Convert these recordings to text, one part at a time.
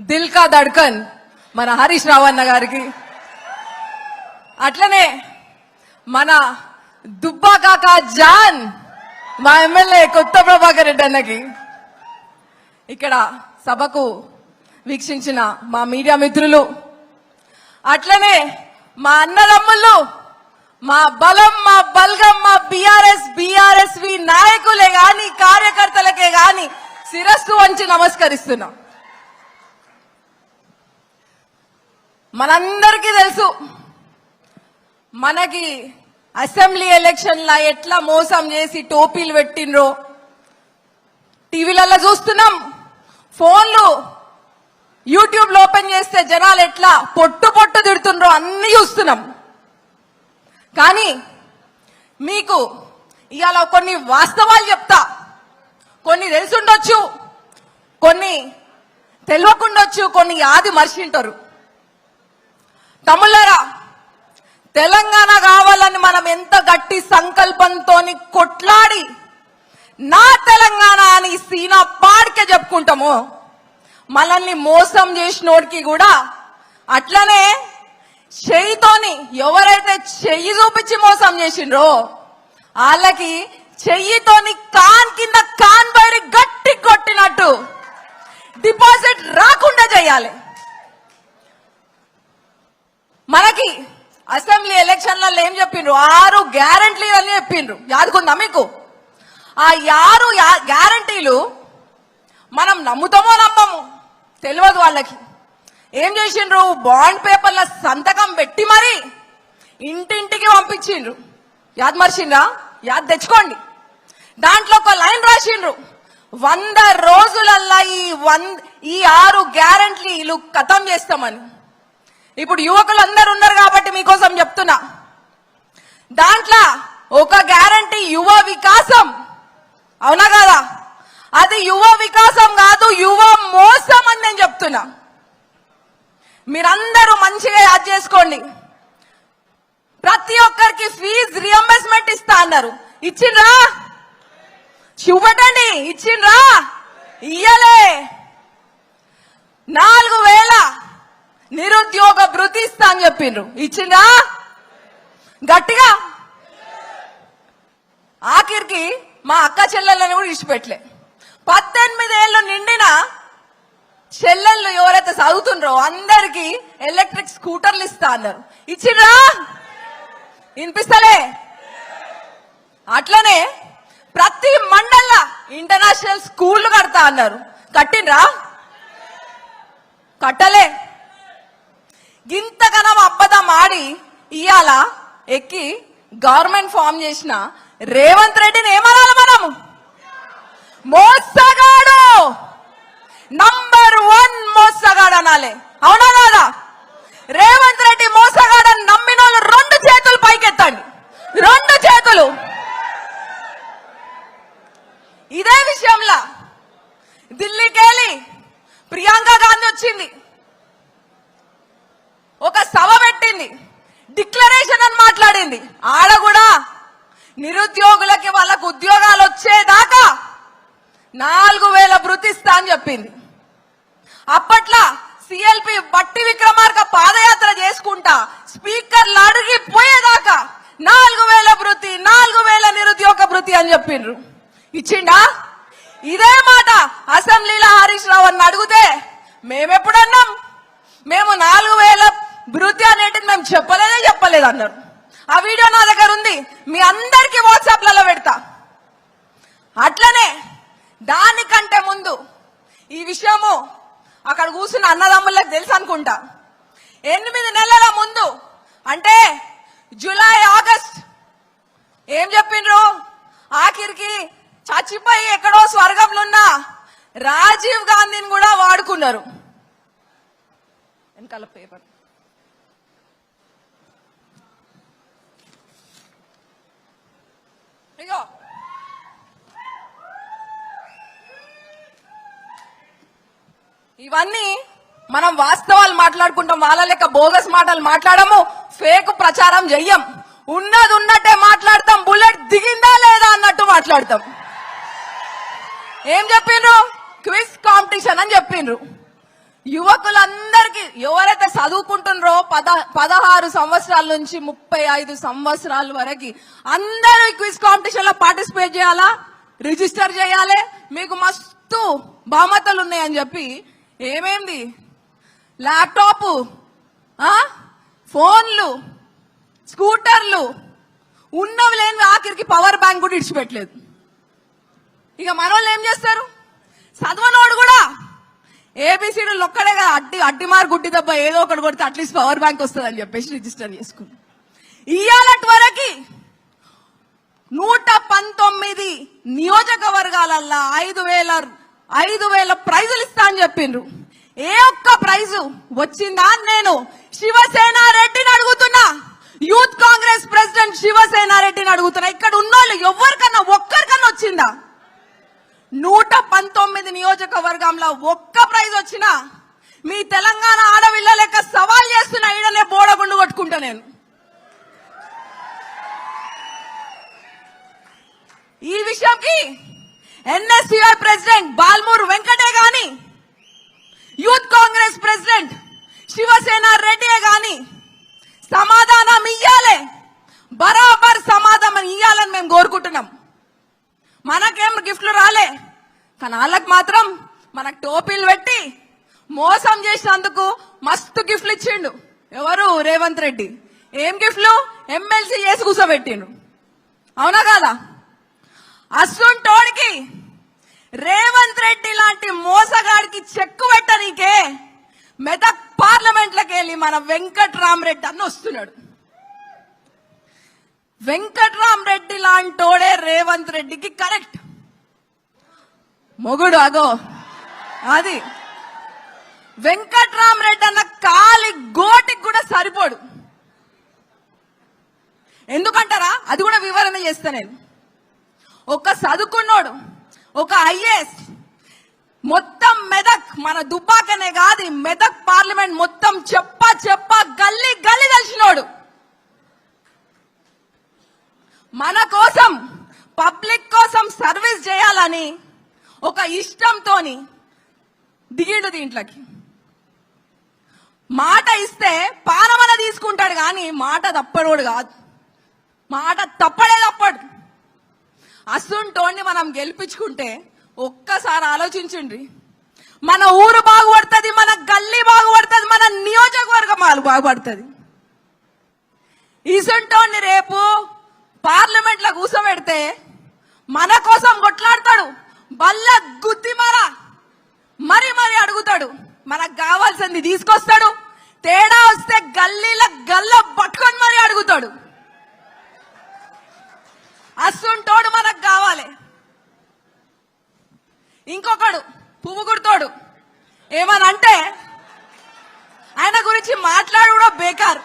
దిల్ కా దడ్కన్ మన హరీష్ రావన్న గారికి. అట్లనే మన దుబ్బా కాకా జాన్ మా ఎమ్మెల్యే కొత్త ప్రభాకర్ రెడ్డి అన్నకి ఇక్కడ సభకు వీక్షించిన మా మీడియా మిత్రులు. అట్లనే మా అన్నదమ్ముళ్ళు మా బలం మా బల్గం మా బిఆర్ఎస్ బిఆర్ఎస్ వి నాయకులే గాని కార్యకర్తలకే గాని శిరస్సు వంచి నమస్కరిస్తున్నాం. మనందరికీ తెలుసు. మనకి అసెంబ్లీ ఎలక్షన్ల ఎట్లా మోసం చేసి టోపీలు పెట్టిండ్రో. టీవీలలో చూస్తున్నాం. ఫోన్లు యూట్యూబ్లో ఓపెన్ చేస్తే జనాలు ఎట్లా పొట్టు పొట్టు తిడుతుండ్రో అన్ని చూస్తున్నాం. కానీ మీకు ఇవాళ కొన్ని వాస్తవాలు చెప్తా. కొన్ని తెలుసుండొచ్చు కొన్ని తెలియకుండొచ్చు కొన్ని యాది మర్చింటారు తమ్ముళ్ళరా తెలంగాణ కావాలని మనం ఎంత గట్టి సంకల్పంతో కొట్లాడి నా తెలంగాణ అని సీనా పాడికే చెప్పుకుంటామో మనల్ని మోసం చేసినోడికి కూడా అట్లనే చెయ్యితోని ఎవరైతే చెయ్యి చూపించి మోసం చేసిండ్రో వాళ్ళకి చెయ్యితోని కాన్ కింద కాన్ బయట గట్టి కొట్టినట్టు డిపాజిట్ రాకుండా చేయాలి. మనకి అసెంబ్లీ ఎలక్షన్లలో ఏం చెప్పిండ్రు? ఆరు గ్యారంటీలు అని చెప్పిండ్రు. యాదుకుందా మీకు? ఆ ఆరు గ్యారంటీలు మనం నమ్ముతామో నమ్మము? తెలియదు వాళ్ళకి. ఏం చేసిండ్రు? బాండ్ పేపర్ల సంతకం పెట్టి మరి ఇంటింటికి పంపించిండ్రు. యాద్ మర్చిండ్రా? యాద్ తెచ్చుకోండి. దాంట్లో ఒక లైన్ రాసిండ్రు. వంద రోజులల్లా ఈ వంద ఈ ఆరు గ్యారంటీలు ఖతం చేస్తామని. ఇప్పుడు యువకులు అందరు ఉన్నారు కాబట్టి మీకోసం చెప్తున్నా. దాంట్లో ఒక గ్యారంటీ యువ వికాసం. అవునా కదా? అది యువ వికాసం కాదు యువ మోసం అని నేను చెప్తున్నా. మీరందరూ మంచిగా యాద్ చేసుకోండి. ప్రతి ఒక్కరికి ఫీజ్ రియంబర్స్మెంట్ ఇస్తా అన్నారు. ఇచ్చిండ్రా? చూపటండి ఇచ్చిండ్రా? ఇయ్యలే. నాలుగు వేల నిరుద్యోగ భృతి ఇస్తా అని చెప్పిండ్రు. ఇచ్చిందా గట్టిగా? ఆఖరికి మా అక్క చెల్లెళ్ళని కూడా ఇచ్చిపెట్టలే పద్దెనిమిది ఏళ్ళు నిండిన చెల్లెళ్ళు ఎవరైతే చదువుతుండ్రో అందరికి ఎలక్ట్రిక్ స్కూటర్లు ఇస్తా అన్నారు. ఇచ్చిండ్రా? వినిపిస్తలే? అట్లనే ప్రతి మండల ఇంటర్నేషనల్ స్కూళ్ళు కడతా అన్నారు. కట్టిండ్రా? కట్టలే. గింతగనం అబ్బదం ఆడి ఇయాల ఎక్కి గవర్నమెంట్ ఫామ్ చేసిన రేవంత్ రెడ్డిని ఏమనాలి మనము మోసగాడు! నంబర్ వన్ మోసగాడు అనాలి. అవునా కాదా? రేవంత్ రెడ్డి మోసగాడని నమ్మిన వాళ్ళు రెండు చేతులు పైకెత్తండి. రెండు చేతులు. ఇదే విషయంలో ఢిల్లీకి వెళ్ళి ప్రియాంక గాంధీ వచ్చింది. ఒక సభ పెట్టింది. డిక్లరేషన్ అని మాట్లాడింది. ఆడ కూడా నిరుద్యోగులకి వాళ్ళకు ఉద్యోగాలు వచ్చేదాకా నాలుగు వేల భృతిస్తా అని చెప్పింది. అప్పట్లో సిఎల్పి బట్టి విక్రమార్క పాదయాత్ర చేసుకుంటా స్పీకర్లు అడిగి పోయేదాకా నాలుగు వేల భృతి నాలుగు వేల నిరుద్యోగ భృతి అని చెప్పిండ్రు. ఇచ్చిండా? ఇదే మాట అసెంబ్లీలో హరీష్ రావు అని అడిగితే మేమెప్పుడన్నాం? మేము నా మేము చెప్పలేదే చెప్పలేదు అన్నారు. ఆ వీడియో నా దగ్గర ఉంది. మీ అందరికీ వాట్సాప్లలో పెడతా. అట్లనే దానికంటే ముందు ఈ విషయము అక్కడ కూర్చున్న అన్నదమ్ములకు తెలుసు అనుకుంటా. ఎనిమిది నెలల ముందు అంటే జూలై ఆగస్ట్ ఏం చెప్పిండ్రు? ఆఖరికి చచ్చిపోయి ఎక్కడో స్వర్గంలో ఉన్న రాజీవ్ గాంధీని కూడా వాడుకున్నారు. వెనకాల పేపర్. ఇగో. ఇవన్నీ మనం వాస్తవాలు మాట్లాడుకుంటాం వాళ్ళ లెక్క బోగస్ మాటలు మాట్లాడము ఫేక్ ప్రచారం చెయ్యం. ఉన్నది ఉన్నట్టే మాట్లాడతాం బుల్లెట్ దిగిందా లేదా అన్నట్టు మాట్లాడతాం. ఏం చెప్పిండ్రు? క్విజ్ కాంపిటీషన్ అని చెప్పిండ్రు. యువకులందరికీ ఎవరైతే చదువుకుంటున్నారో పద పదహారు సంవత్సరాల నుంచి ముప్పై ఐదు సంవత్సరాల వరకు అందరూ క్విజ్ కాంపిటీషన్లో పార్టిసిపేట్ చేయాలా? రిజిస్టర్ చేయాలి? మీకు మస్తు బహుమతులు ఉన్నాయని చెప్పి ఏమేంది? ల్యాప్టాప్ ఫోన్లు స్కూటర్లు ఉన్నవి లేని ఆఖరికి పవర్ బ్యాంక్ కూడా ఇడిచిపెట్టలేదు. ఇక మనోళ్ళు ఏం చేస్తారు? చదవనోడు కూడా ఏబిసిడీలు ఒక్కడే కదా. అడ్డి అడ్డి మార్ గుడ్డి దెబ్బ ఏదో ఒకటి కొడితే అట్లీస్ట్ పవర్ బ్యాంక్ వస్తుంది అని చెప్పేసి రిజిస్టర్ చేసుకుంది ఇయ్యాలటి వరకు నూట పంతొమ్మిది నియోజకవర్గాలల్లా ఐదు వేల ఐదు వేల ప్రైజులు ఇస్తా అని చెప్పిండ్రు. ఏ ఒక్క ప్రైజు వచ్చిందా అని నేను శివసేన రెడ్డిని అడుగుతున్నా. యూత్ కాంగ్రెస్ ప్రెసిడెంట్ శివసేన రెడ్డిని అడుగుతున్నా. ఇక్కడ ఉన్నోళ్ళు ఎవరికన్నా ఒక్కరికన్నా వచ్చిందా? నూట పంతొమ్మిది నియోజకవర్గంలో ఒక్క ప్రైజ్ వచ్చినా మీ తెలంగాణ ఆడవిల్ల లెక్క సవాల్ చేస్తున్న ఈడనే బోడగుండు కొట్టుకుంటా నేను. ఈ విషయంకి ఎన్ఎస్యుఐ ప్రెసిడెంట్ బాల్మూర్ వెంకటే గాని youth Congress president Shivasena Reddy గాని సమాధానం ఇయ్యాలే. బరాబర్ సమాధానం ఇయ్యాలని మేము కోరుకుంటున్నాం. మనకేం గిఫ్ట్లు రాలే. కానీ వాళ్ళకి మాత్రం మనకు టోపీలు పెట్టి మోసం చేసినందుకు మస్తు గిఫ్ట్లు ఇచ్చిండు. ఎవరు? రేవంత్ రెడ్డి. ఏం గిఫ్ట్లు? ఎమ్మెల్సీ చేసి కూర్చోబెట్టిండు అవునా కాదా? అస్సుంటోడికి రేవంత్ రెడ్డి లాంటి మోసగాడికి చెక్కు పెట్టనీకే మెదక్ పార్లమెంట్లోకి వెళ్ళి మన వెంకట్రామరెడ్డి అన్న వస్తున్నాడు. వెంకట్రామ్ రెడ్డి లాంటోడే రేవంత్ రెడ్డికి కరెక్ట్. మొగుడు అగో. అది. వెంకట్రామ్ రెడ్డి అన్న కాలి గోటికి కూడా సరిపోడు. ఎందుకంటారా? అది కూడా వివరణ చేస్తా నేను. ఒక చదువుకున్నోడు ఒక ఐఏఎస్ మొత్తం మెదక్ మన దుబ్బాకనే కాదు మెదక్ పార్లమెంట్ మొత్తం చెప్ప చెప్ప గల్లీ గల్లీ తెలిసినోడు మన కోసం పబ్లిక్ కోసం సర్వీస్ చేయాలని ఒక ఇష్టంతోని దిగిండు దీంట్లోకి. మాట ఇస్తే పానమన తీసుకుంటాడు కానీ మాట తప్పడోడు కాదు. మాట తప్పడే తప్పడు. అసుంటోడిని మనం గెలిపించుకుంటే ఒక్కసారి ఆలోచించండి మన ఊరు బాగుపడుతుంది మన గల్లీ బాగుపడుతుంది మన నియోజకవర్గం బాగుపడుతుంది. ఇసుంటోడిని రేపు పార్లమెంట్లో కూర్చోబెడితే మన కోసం కొట్లాడతాడు. బల్ల గుద్ది మర మరి మరి అడుగుతాడు. మనకు కావాల్సింది తీసుకొస్తాడు. తేడా వస్తే గల్లీల గల్ల పట్టుకొని మరి అడుగుతాడు. అస్సుంటోడు మనకు కావాలి. ఇంకొకడు పువ్వు కుడతాడు ఏమనంటే ఆయన గురించి మాట్లాడు కూడా బేకార్.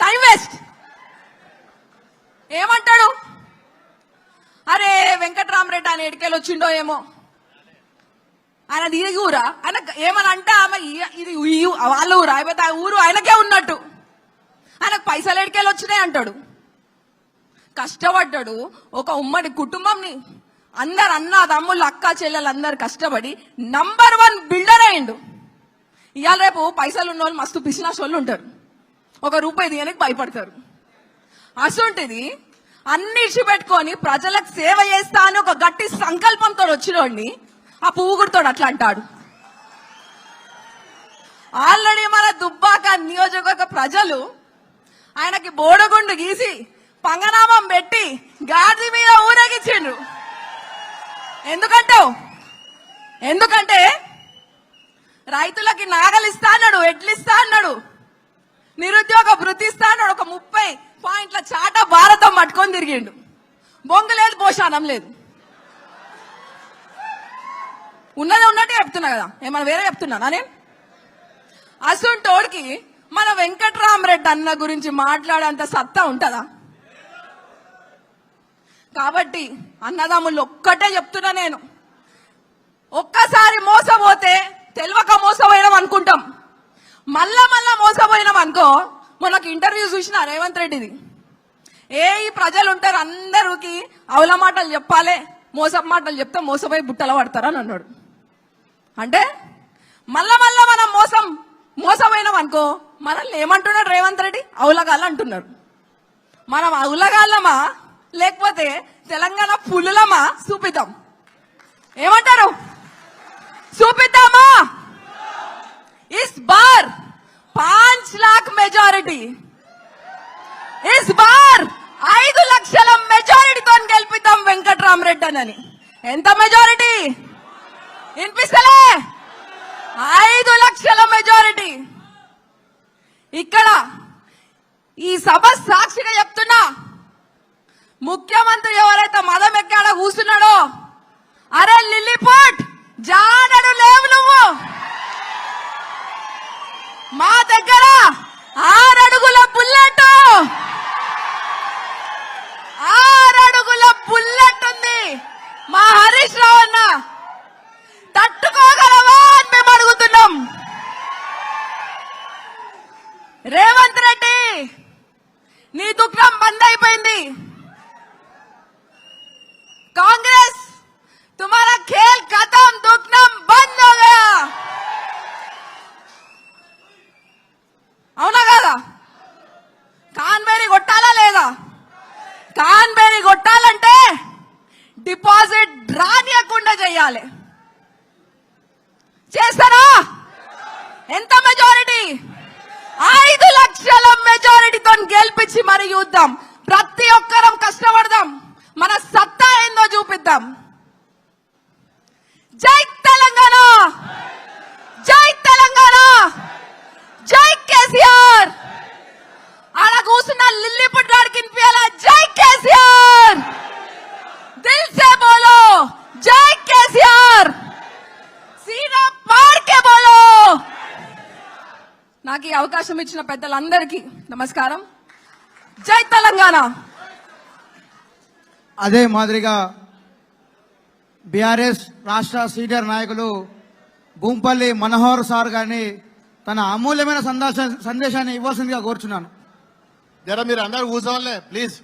Time waste. ఏమంటాడు? అరే వెంకట్రామరెడ్డి ఆయన ఎడికెళ్ళి వచ్చిండో ఏమో. ఆయన ఇది ఆయన ఏమని అంటే ఆమె ఇది వాళ్ళ ఊరు? అయిపోతే ఆ ఊరు ఆయనకే ఉన్నట్టు. ఆయనకు పైసలు ఎడికెళ్ళి వచ్చినాయి అంటాడు. కష్టపడ్డాడు. ఒక ఉమ్మడి కుటుంబంని. అందరు అన్న తమ్ముళ్ళు అక్క చెల్లెలు అందరు కష్టపడి నంబర్ వన్ బిల్డర్ అయిండు. ఇవాళ రేపు పైసలు ఉన్న వాళ్ళు మస్తు బిజినెస్ వాళ్ళు ఉంటారు. ఒక రూపాయి దిగనికి భయపడతారు. అసొంటిది అన్ని పెట్టుకొని ప్రజలకు సేవ చేస్తా అని ఒక గట్టి సంకల్పంతో వచ్చినోడిని ఆ పువ్వుగుడితోడు అట్లా అంటాడు. ఆల్రెడీ మన దుబ్బాక నియోజకవర్గ ప్రజలు ఆయనకి బోడగుండు గీసి పంగనామం పెట్టి గాడి మీద ఊరేగించిండ్రు. ఎందుకంటావు? ఎందుకంటే రైతులకి నాగలిస్తా అన్నాడు ఎడ్లిస్తా అన్నాడు నిరుద్యోగ వృత్తి ఇస్తా అన్నాడు ఒక ముప్పై పాయింట్ల చాట భారతం పట్టుకొని తిరిగిండు. బొంగు లేదు పోషానం లేదు. ఉన్నది ఉన్నట్టే చెప్తున్నా కదా. ఏమన్నా వేరే చెప్తున్నానా నేను? అసుంటోడికి మన వెంకట్రామరెడ్డి అన్న గురించి మాట్లాడేంత సత్తా ఉంటుందా? కాబట్టి అన్నదమ్ముళ్ళు ఒక్కటే చెప్తున్నా నేను. ఒక్కసారి మోసపోతే తెలియక మోసపోయినాం అనుకుంటాం. మళ్ళా మళ్ళా మోసపోయినాం అనుకో మనకు ఇంటర్వ్యూ చూసిన రేవంత్ రెడ్డిది. ఏ ఈ ప్రజలు ఉంటారు అందరికి అవల మాటలు చెప్పాలి మోసం మాటలు చెప్తే మోసపోయి బుట్టలు పడతారని అన్నాడు. అంటే మళ్ళా మళ్ళా మనం మోసం మోసపోయినాం అనుకో మనల్ని ఏమంటున్నాడు రేవంత్ రెడ్డి? అవులగాళ్ళు అంటున్నారు. మనం అవులగాళ్ళమా లేకపోతే తెలంగాణ పులులమా? చూపిద్దాం. ఏమంటారు? చూపిద్దామా? ఇస్ బార్ పాంచ్ లాక్ మెజారిటీ ఇస్ బార్ ఐదు లక్షల మెజారిటీతో గెలిపిద్దాం అని ఎంత మెజారిటీ వినిపిస్తలే? ఐదు లక్షల మెజారిటీ ఇక్కడ ఈ సభ సాక్షిగా చెప్తున్నా ముఖ్యమంత్రి ఎవరైతే మదం ఎక్కాడ కూర్చున్నాడో అరే లిల్లీపుట్ జానడు లేవు నువ్వు మా దగ్గర ఆరడుగుల బుల్లెట్ ఆరడుగుల బుల్లెట్ ఉంది మా హరీష్ రావు అన్న తట్టుకోగలవా అని మేము అడుగుతున్నాం రేవంత్ రెడ్డి నీ దుఃఖం బంద్ అయిపోయింది కాంగ్రెస్ తుమారా ఖేల్ ఖతం దుఃఖం బంద్ హో గయా అవునా కాదా కాన్బేరి కొట్టాలా లేదా కాన్బేరి కొట్టాలంటే డిపాజిట్ రానియకుండా చేయాలి చేస్తారా ఎంత మెజారిటీ ఐదు లక్షల మెజారిటీతో గెలిపించి మరి చూద్దాం. ప్రతి ఒక్కరం కష్టపడదాం. మన సత్తా ఏందో చూపిద్దాం. జై తెలంగాణ! జై తెలంగాణ! జై కేసీఆర్! అలా కూర్చున్న లిల్లీ పుట్టాడు కినిపించాలా జై కేసీఆర్! దిల్ సే బోలో! జై కేసీఆర్ సీనా పార్ కే బోలో నాకు ఈ అవకాశం ఇచ్చిన పెద్దలందరికీ నమస్కారం. జై తెలంగాణ! అదే మాదిరిగా బీఆర్ఎస్ రాష్ట్ర సీనియర్ నాయకులు భూంపల్లి మనోహర్ సార్ గారిని తన అమూల్యమైన సందేశ సందేశాన్ని ఇవ్వాల్సిందిగా కోరుచున్నాను. జర మీరు అందరు కూర్చోవాలే ప్లీజ్.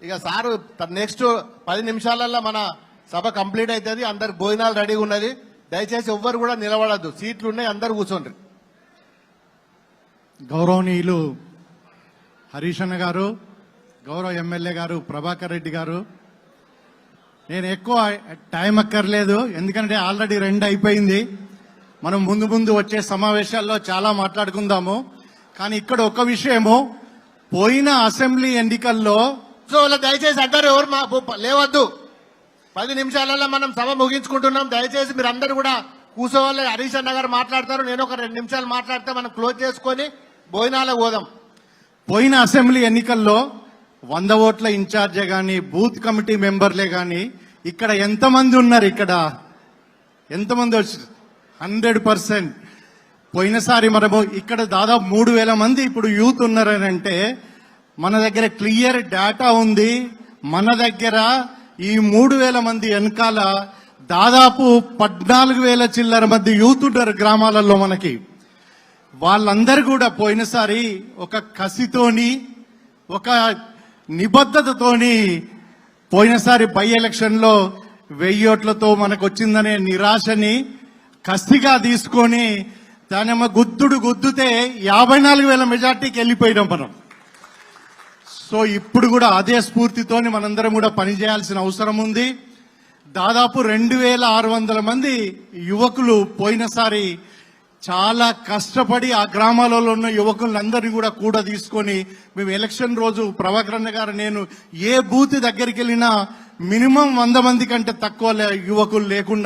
ఇక సారు నెక్స్ట్ పది నిమిషాలలో మన సభ కంప్లీట్ అవుతుంది అందరు భోజనాలు రెడీగా ఉన్నది. దయచేసి ఎవ్వరు కూడా నిలబడద్దు. సీట్లు ఉన్నాయి అందరు కూర్చోండి గౌరవనీయులు హరీషన్న గారు గౌరవ ఎమ్మెల్యే గారు ప్రభాకర్ రెడ్డి గారు. నేను ఎక్కువ టైం అక్కర్లేదు ఎందుకంటే ఆల్రెడీ రెండు అయిపోయింది. మనం ముందు ముందు వచ్చే సమావేశాల్లో చాలా మాట్లాడుకుందాము. కానీ ఇక్కడ ఒక విషయము పోయిన అసెంబ్లీ ఎన్నికల్లో సో వాళ్ళ దయచేసి అందరు ఎవరు మా లేవద్దు. పది నిమిషాలలో మనం సభ ముగించుకుంటున్నాం. దయచేసి మీరు అందరు కూడా కూర్చోవాలి హరీష్ అన్న గారు మాట్లాడతారు. నేను ఒక రెండు నిమిషాలు మాట్లాడితే మనం క్లోజ్ చేసుకొని భోజనాలకు పోదాం. పోయిన అసెంబ్లీ ఎన్నికల్లో వంద ఓట్ల ఇన్ఛార్జే కానీ బూత్ కమిటీ మెంబర్లే కానీ ఇక్కడ ఎంతమంది ఉన్నారు ఇక్కడ? ఎంతమంది వచ్చి? Hundred percent. పోయినసారి మనము ఇక్కడ దాదాపు మూడు వేల మంది ఇప్పుడు యూత్ ఉన్నారని అంటే మన దగ్గర క్లియర్ డేటా ఉంది. మన దగ్గర ఈ మూడు వేల మంది వెనకాల దాదాపు పద్నాలుగు వేల చిల్లర మంది యూత్ ఉంటారు గ్రామాలలో మనకి. వాళ్ళందరూ కూడా పోయినసారి ఒక కసితోని ఒక నిబద్ధతతోని పోయినసారి బై ఎలక్షన్లో వెయ్యి ఓట్లతో మనకు వచ్చిందనే నిరాశని కసిగా తీసుకొని దానేమో గుద్దుడు గుద్దుతే యాభై నాలుగు వేల మెజార్టీకి వెళ్ళిపోయినాం మనం. సో ఇప్పుడు కూడా అదే స్ఫూర్తితోని మనందరం కూడా పనిచేయాల్సిన అవసరం ఉంది. దాదాపు రెండు వేల ఆరు వందల మంది యువకులు పోయినసారి చాలా కష్టపడి ఆ గ్రామాలలో ఉన్న యువకులందరినీ కూడా కూడా తీసుకొని మేము ఎలక్షన్ రోజు ప్రభాకరణ గారు నేను ఏ బూత్ దగ్గరికి వెళ్ళినా మినిమం వంద మంది కంటే తక్కువ లే- యువకులు లేకుండా